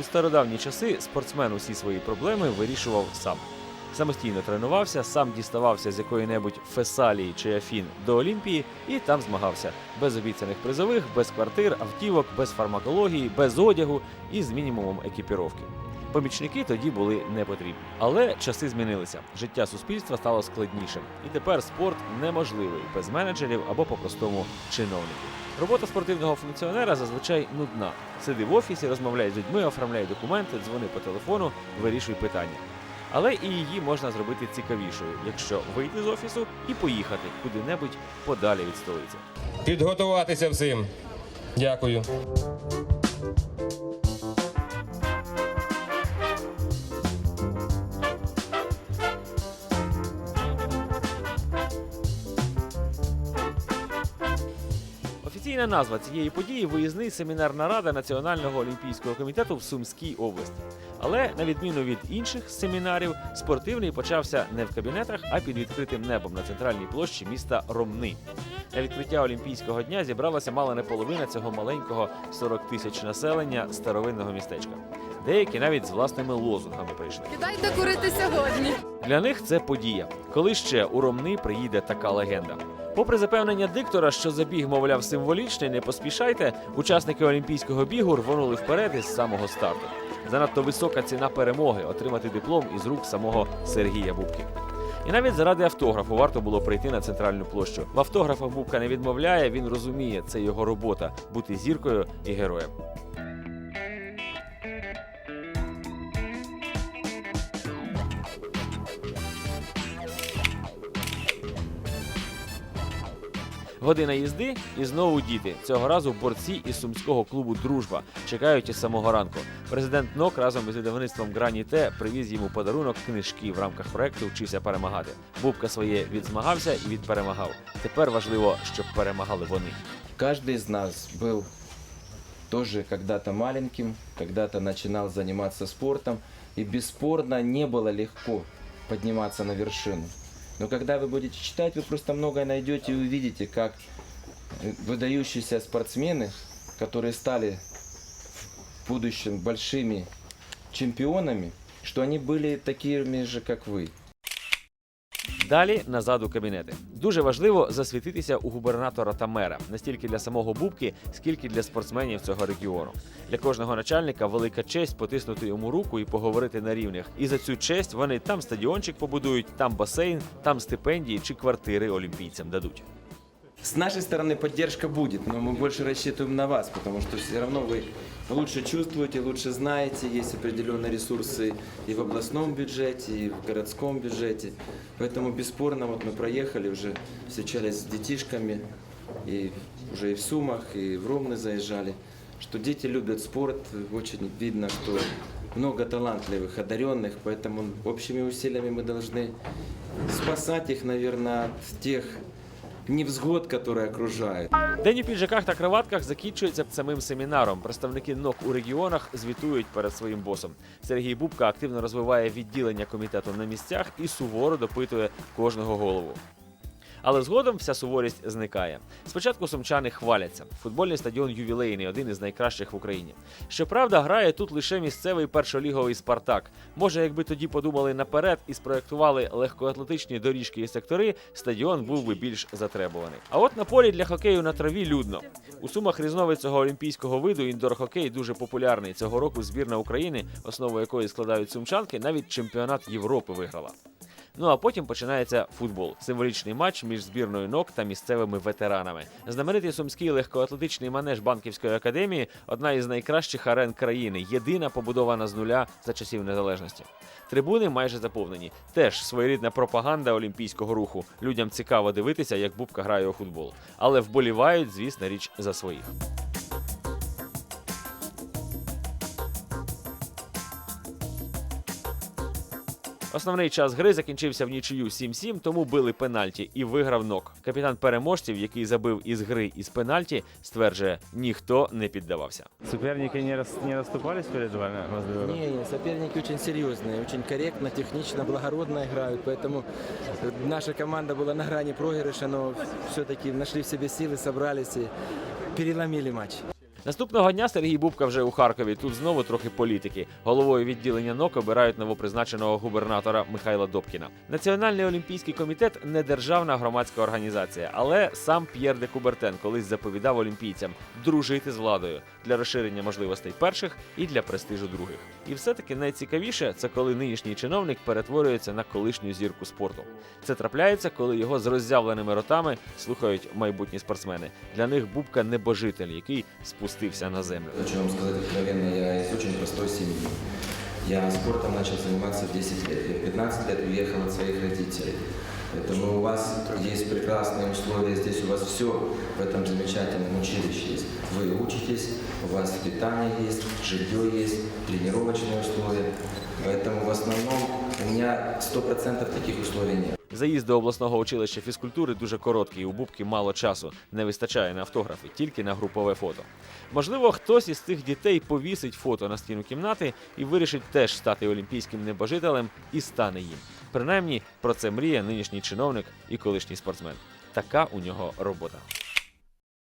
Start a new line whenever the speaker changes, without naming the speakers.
У стародавні часи спортсмен усі свої проблеми вирішував сам. Самостійно тренувався, сам діставався з якої-небудь Фесалії чи Афін до Олімпії і там змагався без обіцяних призових, без квартир, автівок, без фармакології, без одягу і з мінімумом екіпіровки. Помічники тоді були не потрібні. Але часи змінилися. Життя суспільства стало складнішим, і тепер спорт неможливий без менеджерів або по-простому чиновників. Робота спортивного функціонера зазвичай нудна. Сиди в офісі, розмовляй з людьми, оформляй документи, дзвони по телефону, вирішуй питання. Але і її можна зробити цікавішою, якщо вийти з офісу і поїхати куди-небудь подалі від столиці.
Підготуватися всім. Дякую.
Офіційна назва цієї події виїзний семінарна рада Національного олімпійського комітету в Сумській області. Але на відміну від інших семінарів, спортивний почався не в кабінетах, а під відкритим небом на центральній площі міста Ромни. На відкриття Олімпійського дня зібралася мало не половина цього маленького 40 тисяч населення старовинного містечка. Деякі навіть з власними лозунгами прийшли.
Кидайте курити сьогодні.
Для них це подія. Коли ще у Ромни приїде така легенда. Попри запевнення диктора, що забіг, мовляв, символічний, не поспішайте, учасники олімпійського бігу рвонули вперед із самого старту. Занадто висока ціна перемоги отримати диплом із рук самого Сергія Бубки. І навіть заради автографу варто було прийти на центральну площу. В автографах Бубка не відмовляє, він розуміє, це його робота бути зіркою і героєм. Година їзди і знову діти. Цього разу борці із сумського клубу Дружба чекають із самого ранку. Президент НОК разом із видавництвом Грані Те привіз йому подарунок книжки в рамках проекту Вчися перемагати. Бубка своє відзмагався і відперемагав. Тепер важливо, щоб перемагали вони.
Каждый из нас был тоже когда-то маленьким, когда-то начинал заниматься спортом, и бесспорно не было легко подниматься на вершину. Но когда вы будете читать, вы просто многое найдете и увидите, как э, выдающиеся спортсмены, которые стали в будущем большими чемпионами, что они были такими же, как вы.
Далі назад у кабінети. Дуже важливо засвітитися у губернатора та мера не стільки для самого Бубки, скільки для спортсменів цього регіону. Для кожного начальника велика честь потиснути йому руку і поговорити на рівнях. І за цю честь вони там стадіончик побудують, там басейн, там стипендії чи квартири олімпійцям дадуть.
С нашей стороны поддержка будет, но мы больше рассчитываем на вас, потому что все равно вы лучше чувствуете, лучше знаете, есть определенные ресурсы и в областном бюджете, и в городском бюджете. Поэтому бесспорно вот мы проехали, уже встречались с детишками, и уже и в Сумах, и в Ромны заезжали, что дети любят спорт, очень видно, что много талантливых, одаренных, поэтому общими усилиями мы должны спасать их, наверное, от тех невзгод, которые окружают.
День у піджаках та кроватках закінчується самим семінаром. Представники НОК у регіонах звітують перед своїм босом. Сергій Бубка активно розвиває відділення комітету на місцях і суворо допитує кожного голову. Але згодом вся суворість зникає. Спочатку сумчани хваляться. Футбольний стадіон ювілейний, один із найкращих в Україні. Щоправда, грає тут лише місцевий першоліговий Спартак. Може, якби тоді подумали наперед і спроектували легкоатлетичні доріжки і сектори, стадіон був би більш затребуваний. А от на полі для хокею на траві людно. У сумах різновид цього олімпійського виду індор-хокей дуже популярний. Цього року збірна України, основу якої складають сумчанки, навіть чемпіонат Європи виграла. Ну а потім починається футбол. Символічний матч між збірною НОК та місцевими ветеранами. Знаменитий сумський легкоатлетичний манеж банківської академії одна із найкращих арен країни, єдина побудована з нуля за часів незалежності. Трибуни майже заповнені. Теж своєрідна пропаганда олімпійського руху. Людям цікаво дивитися, як Бубка грає у футбол. Але вболівають, звісно, річ за своїх. Основний час гри закінчився в нічию 7-7, тому били пенальті і виграв нок. Капітан переможців, який забив із гри із пенальті, стверджує, ніхто не піддавався.
Соперники не, рас, не расступались перед вами возле ворот?
Не, не, соперники очень серьезные, очень корректно, технично, благородно играют, поэтому э, наша команда была на грани проигрыша, но все-таки нашли в себе силы, собрались и переломили матч.
Наступного дня Сергій Бубка вже у Харкові. Тут знову трохи політики. Головою відділення НОК обирають новопризначеного губернатора Михайла Добкіна. Національний олімпійський комітет не державна громадська організація, але сам П'єр де Кубертен колись заповідав олімпійцям дружити з владою для розширення можливостей перших і для престижу других. І все-таки найцікавіше це коли нинішній чиновник перетворюється на колишню зірку спорту. Це трапляється, коли його з роззявленими ротами слухають майбутні спортсмени. Для них Бубка небожитель, який спустився на землю.
Хочу вам сказать откровенно, я из очень простой семьи. Я спортом начал заниматься в 10 лет. Я в 15 лет уехал от своих родителей. Поэтому у вас есть прекрасные условия, здесь у вас все в этом замечательном училище есть. Вы учитесь, у вас питание есть, жилье есть, тренировочные условия. Поэтому в основном у меня 100% таких условий нет.
Заїзд до обласного училища фізкультури дуже короткий. У Бубки мало часу. Не вистачає на автографи, тільки на групове фото. Можливо, хтось із цих дітей повісить фото на стіну кімнати і вирішить теж стати олімпійським небожителем і стане їм. Принаймні про це мріє нинішній чиновник і колишній спортсмен. Така у нього робота.